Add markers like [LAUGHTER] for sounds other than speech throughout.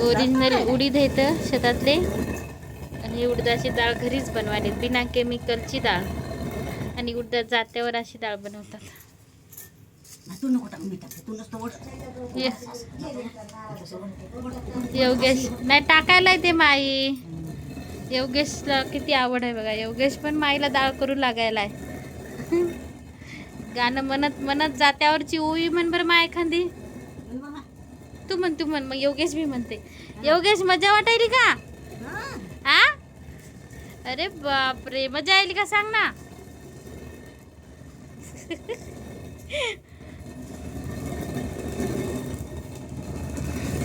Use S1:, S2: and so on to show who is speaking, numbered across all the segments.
S1: Original उडीद आहेत शेतातले. आणि उडदाची डाळ घरीच बनवायली बिना केमिकलची डाळ. आणि उडदात जात्यावर अशी डाळ बनवतात. योगेश. नाही टाकायला ते माई. योगेशला किती आवड आहे बघा. योगेश पण माईला डाळ करू लागायलाय. [LAUGHS] गाणं म्हणत म्हणत जात्यावरची ओवी म्हण बरं माय एखादी. तू म्हण तू म्हण मग योगेश बी म्हणते. योगेश मजा वाटायली का? आ? अरे बापरे मजा आली का सांग ना.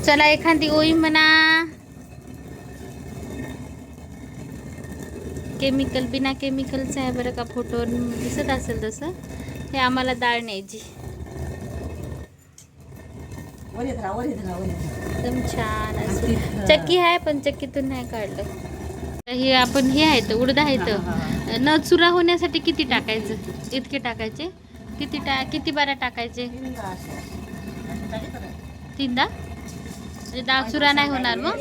S1: चला एखादी ओळी म्हणा. केमिकल बिना केमिकलचं आहे बरं का फोटो दिसत असेल तसं. हे आम्हाला डाळ न्यायची. एकदम छान असं चक्की आहे पण चक्कीतून नाही काढलं. हे आपण हे आहेत उडद आहेत न चुरा होण्यासाठी किती टाकायचं? इतके टाकायचे? किती टा किती बारा टाकायचे?
S2: तीनदा? असं. असं
S1: म्हणजे चुरा नाही होणार मग?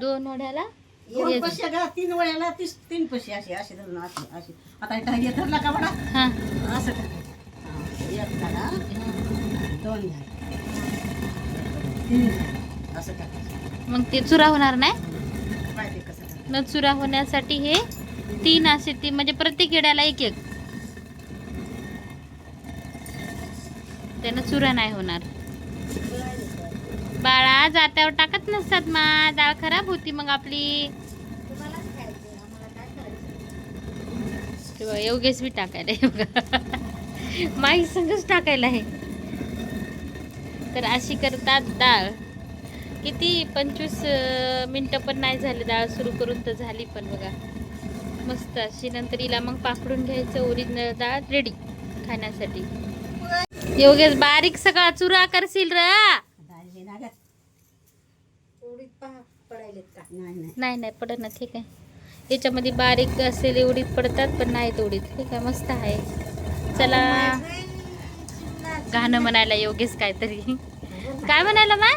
S1: दोन वड्याला
S2: तीन वेळेला तीस तीन पशी अशी अशी धरून अशी अशी. आता हे धरला का बडा
S1: हा.
S2: असं हा, एक दोन झाले. तीन झाले असं टाकायचं.
S1: मग ते चुरा होणार नाही?
S2: पाहिजे कसं टाकायचं.
S1: न चुरा होण्यासाठी हे तीन असे ती म्हणजे प्रत्येक येड्याला एक एक. त्यानं चुरा नाही होणार. बाळा जात्यावर टाकत नसतात मा. डाळ खराब होती मग आपली. हे बघा, योगेश बी टाकायला हे बघा. [LAUGHS] माई संगच टाकायला आहे. तर अशी करतात डाळ. किती? पंचवीस मिनटं पण नाही झाली. डाळ सुरू करून तर झाली पण बघा. मस्त अशी. नंतर हिला मग पाकडून घ्यायचं ओरिजिनल डाळ रेडी खाण्यासाठी. योगेश बारीक सगळा चुरा करशील र.
S2: नाही नाही
S1: नाही पडत ना ठीक आहे. याच्यामध्ये बारीक असलेले उडीत पडतात पण नाहीत उडीत ठीक आहे मस्त आहे. चला. गाणं म्हणायला योगेश काहीतरी. काय म्हणायला माय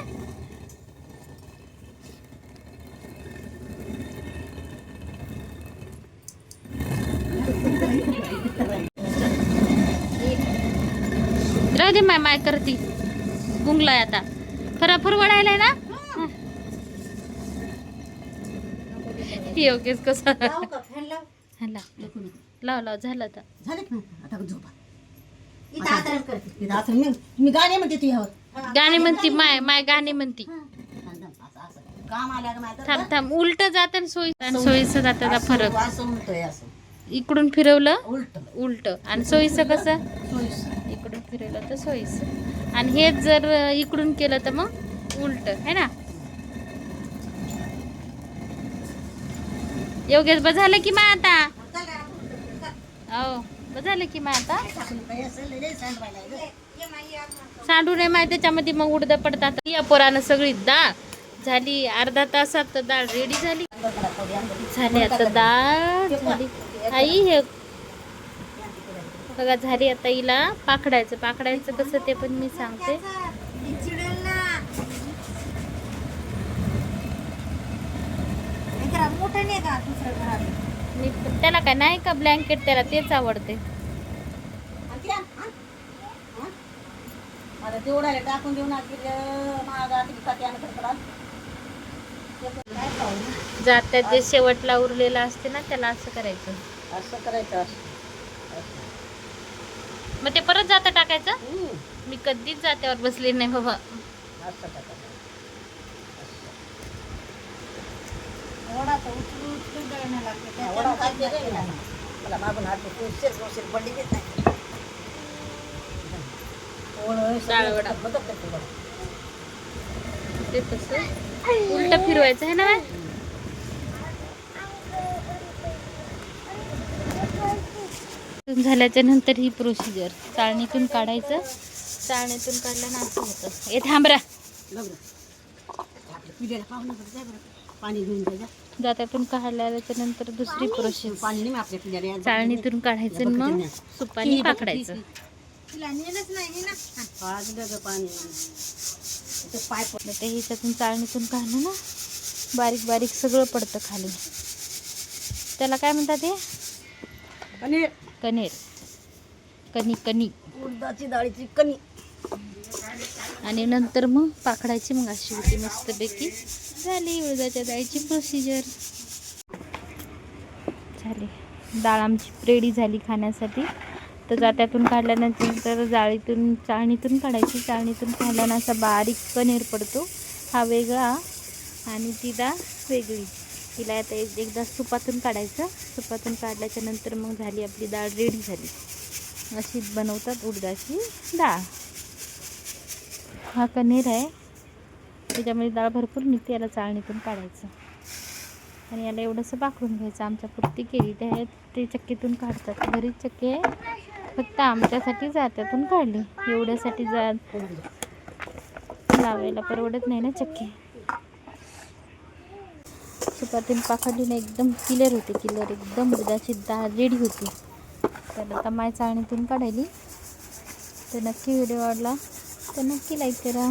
S1: राहू दे माय माय करती. गुंगलाय आता. खरं फुरवडायलाय ना? योगेश कसा. लाव लाव. झालं तर
S2: झाले असं मी मी गाणे म्हणते तुझ्यावर
S1: गाणी म्हणती माय माय गाणी म्हणती.
S2: असं असं. काम आल्या का नाही
S1: थांब थांब. उलट जात सोयी सोयीचं जातात फरक
S2: असं म्हणतोय असं
S1: इकडून फिरवलं?
S2: उलट.
S1: उलट. आणि सोयीचं कसं? इकडून फिरवलं तर सोयीचं. आणि हेच जर इकडून केलं तर मग उलट. है ना? योगेश बस झालं की मा आता? हो. झालं की मा आता? सांडू नये माहिती त्याच्यामध्ये मग उडद पडतात. या पोरानं सगळी डाळ झाली अर्धा तासात डाळ रेडी झाली. झाली आता डाळ झाली. आई हे बघा झाली आता हिला पाकडायचं पाकडायचं कसं ते पण मी सांगते. मी त्याला काय नाही का ब्लँकेट त्याला तेच आवडते.
S2: आता टाकून देऊन
S1: जात्यात जे शेवटला उरलेला असते ना त्याला असं करायचं.
S2: असं करायचं.
S1: मग ते परत जाता टाकायचं. मी कधीच जात्यावर बसले नाही बाबा.
S2: असं टाकायचं. वडा. मला मागून हात तू शेर शेर पडली घेत नाही
S1: डाळ वडा.
S2: करते.
S1: ते तसं उलट फिरवायचं आहे ना झाल्याच्यानंतर ही प्रोसिजर चाळणीतून काढायचं चाळणीतून काढल्यानं असं होतं हे थांबरा
S2: बघ. आपल्या पिढ्याला बरं. पाणी घेऊन जा जा.
S1: जात्यातून काढल्याच्या नंतर दुसरी प्रोसेस. चाळणीतून काढायचं मग. सुपानी पाकडायचं.
S2: ते.
S1: ह्याच्यातून चाळणीतून काढलं ना बारीक बारीक सगळं पडतं खाली. त्याला काय म्हणतात ते?
S2: आणि
S1: कनेर कणी कणी.
S2: उडदाची डाळीची कणी.
S1: आणि नंतर मग पाकडायची मग अशी होती मस्तपैकी. झाली उडदाच्या डाळीची प्रोसिजर झाली. डाळ आमची रेडी झाली खाण्यासाठी. तर जात्यातून काढल्यानंतर जाळीतून चाळणीतून काढायची. चाळणीतून काढल्यानं असा बारीक पनीर पडतो. हा वेगळा आणि ती डाळ वेगळी. तिला आता एक एकदा सुपातून काढायचं. सुपातून काढल्याच्या नंतर मग झाली आपली डाळ रेडी झाली. अशी बनवतात उडदाची डाळ. हा कणीर आहे. त्याच्यामध्ये डाळ भरपूर निघते याला चाळणीतून काढायचं. आणि याला एवढंसं पाकडून घ्यायचं. आमच्या पुरती केली ते ते चक्कीतून काढतात. घरीच चक्की फक्त आमच्यासाठी जात्यातून काढली. एवढ्यासाठी जा. लावायला परवडत नाही ना चक्की. सुपातून पाखडलीनं एकदम क्लिअर होते क्लिअर एकदम उदाची डाळ रेडी होती. तर आता माय चाळणीतून काढायली. तर नक्की व्हिडिओ आवडला. तर नक्की लाईक करा